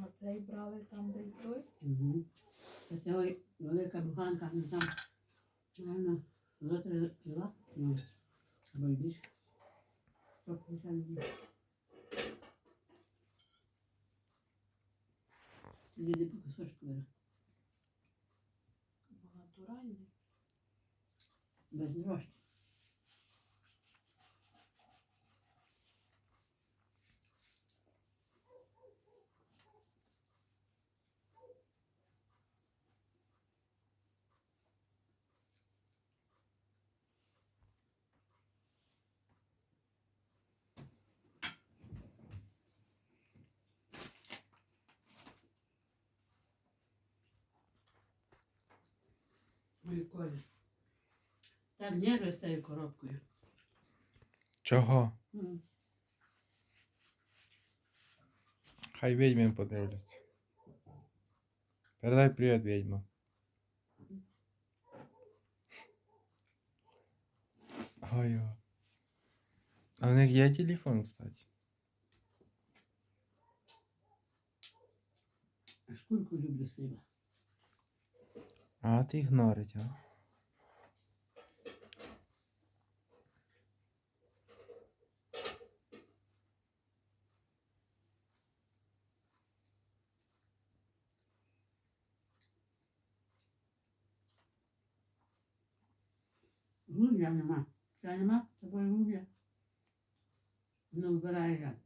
А цей брали там, де й той. Угу. Це ой- велика буханка, ну там, напевно, за три кіла, ну, або й більше. Сто п'ятдесят гривень. Люди по кусочку беруть. Бо натуральний. Без дрожжі. Коля. Так нерви з цією коробкою. Чого? М. Хай відьми подивляться. Передай привіт, відьма. Ой. о. А в них є телефон, кстати. А шкурку люблю хліба. А ти ігнорить, а? Гулля нема. Це нема з тобою рубля. Ну, вбирай я.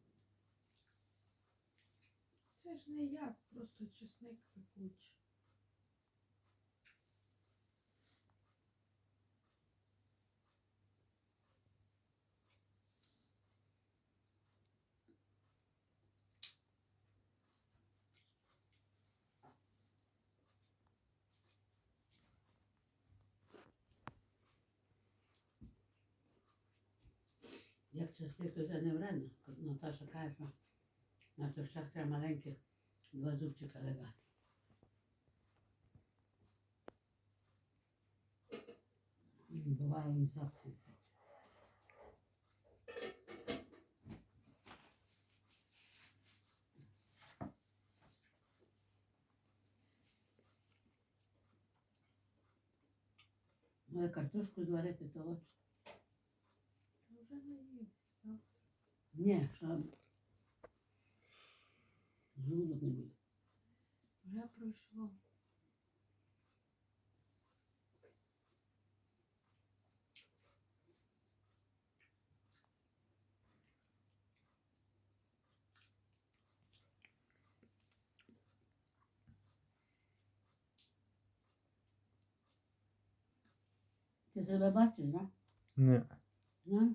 Це ж не я, просто чесник пекучий. Як частик, то це не вредно. Наташа каже, що на тощах треба маленьких два зубчика легати. Буває інфекція. Ну, а картошку зварити, то лучше. Вже не. Ні, що желудок не буде. Вже пройшло. Ти себе бачиш, да? Не. Ну,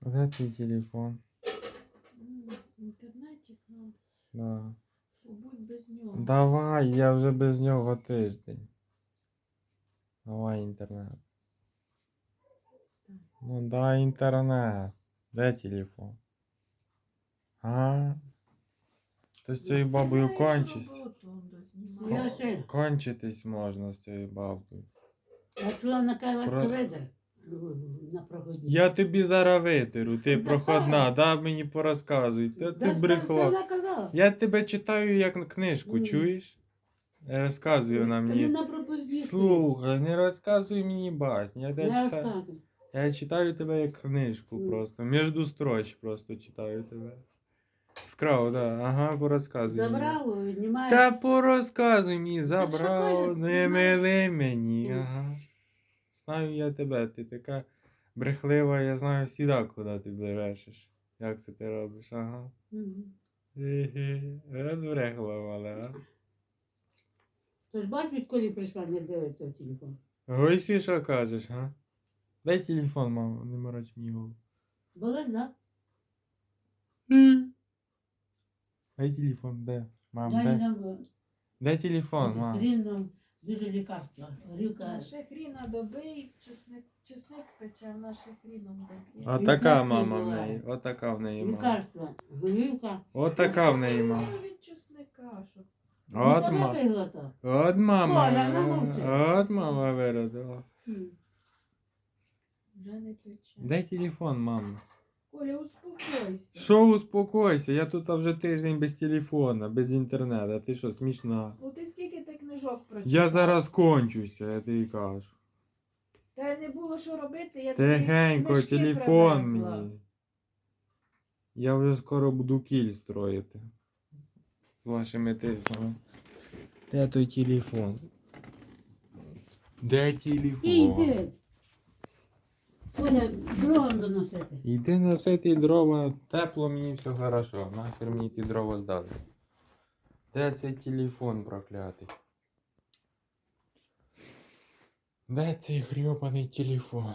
Де твій телефон? Інтернетик надо. Да. Побудь без нього. Давай, я вже без нього тиждень. Давай інтернет. Ну дай інтернет. Де телефон? А? То з цією бабою кончись. Ну, Кончитись можна з цією бабою. Я чула на кай вас Про- то на проході. Я тобі зараз витеру, ти проходна, да мені порозказуй. Та ти брехла. Я тебе читаю як книжку, чуєш? Розказуй вона мені. не. Слухай, не розказуй мені басні. Я, тебе Я читаю, я читаю тебе як книжку просто. Між строч просто читаю тебе. Вкрав, да. Ага, порозказуй. Забрав, віднімає. Та порозказуй мені, забрав, не мили мені. Ага. Знаю я тебе, ти така брехлива, я знаю всіда, куди ти брешеш. Як це ти робиш, ага. Е, брехла мала, а? Тож бач, відколи прийшла, не дивиться в телефон. Ой, що кажеш, га? Дай телефон, мама, не мороч мені голову. Болить, да? Дай телефон, де? Мам, Дай дай. нам Дай телефон, мам. нам дуже лікарства. Горілка. Наше хріна добий, чесник, чесник пече, наше хріном доб'є. Отака мама в неї. Отака в неї мама. Лікарства. Горілка. Отака в неї мама. Від чесника, От Ну, мама. От мама. Коля, ну, мовчи. От мама виродила. Вже не пече. Дай телефон, мама. Коля, успокойся. Що успокойся, я тут вже тиждень без телефона, без інтернету. А ти що, смішна? Ну ти скільки книжок прочитав? Я зараз кончуся, я тобі кажу. Та не було що робити, я тобі Тихенько, книжки телефон привезла. мені. Я вже скоро буду кіль строїти. З вашими тижнями. Де той телефон? Де телефон? Іди. Коля, дрон доносити. Йди носити дрова, тепло мені все хорошо. Нахер мені ті дрова здали. Де цей телефон проклятий? Де цей грьобаний телефон?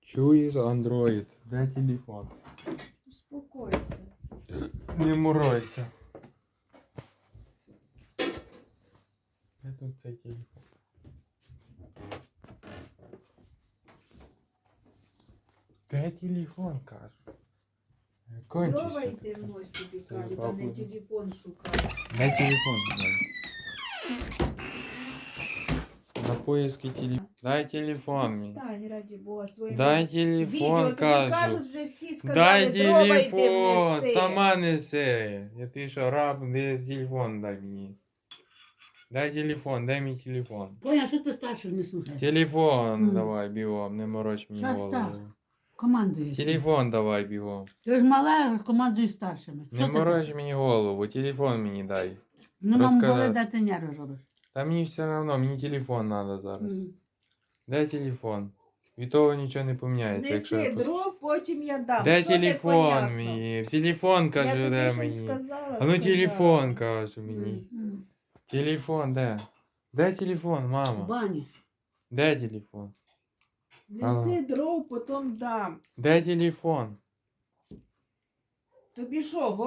Чуєш, Android? Де телефон? Успокойся. Не муройся. Де тут цей телефон? Де телефон, кажу? Дрова Кончишся. йди внось тобі кажуть, а не телефон шукай. Дай телефон. Дай. поиски телефон. Дай телефон мені. Стань, раді Бога, своїм Дай відео. телефон, Тобі кажу. кажуть, вже всі сказали, Дай дрова йди телефон. внеси. Сама неси. Я ти що, раб, де телефон дай мені. Дай телефон, дай мені телефон. Коля, що ти старших не слухаєш? Телефон Мгм. давай бігом, не мороч мені Так, голову. так. Командуєш. Телефон давай бігом. Ти ж мала, командуєш старшими. Не Що ти мороч так? мені голову, телефон мені дай. Ну, нам розказати. були дати нерви робиш. Та мені все одно, мені телефон треба зараз. М. Дай телефон. Від того нічого не поміняється, якщо Неси я пос- дров, потім я дам. Де Що телефон непонятно? мені? Телефон Я кажу, тобі де щось мені. сказала, А ну сказала. телефон кажу мені. М. Телефон, де? Де телефон, В мама? бані. Де телефон? Неси дров, потім дам. Де телефон? Тобі що,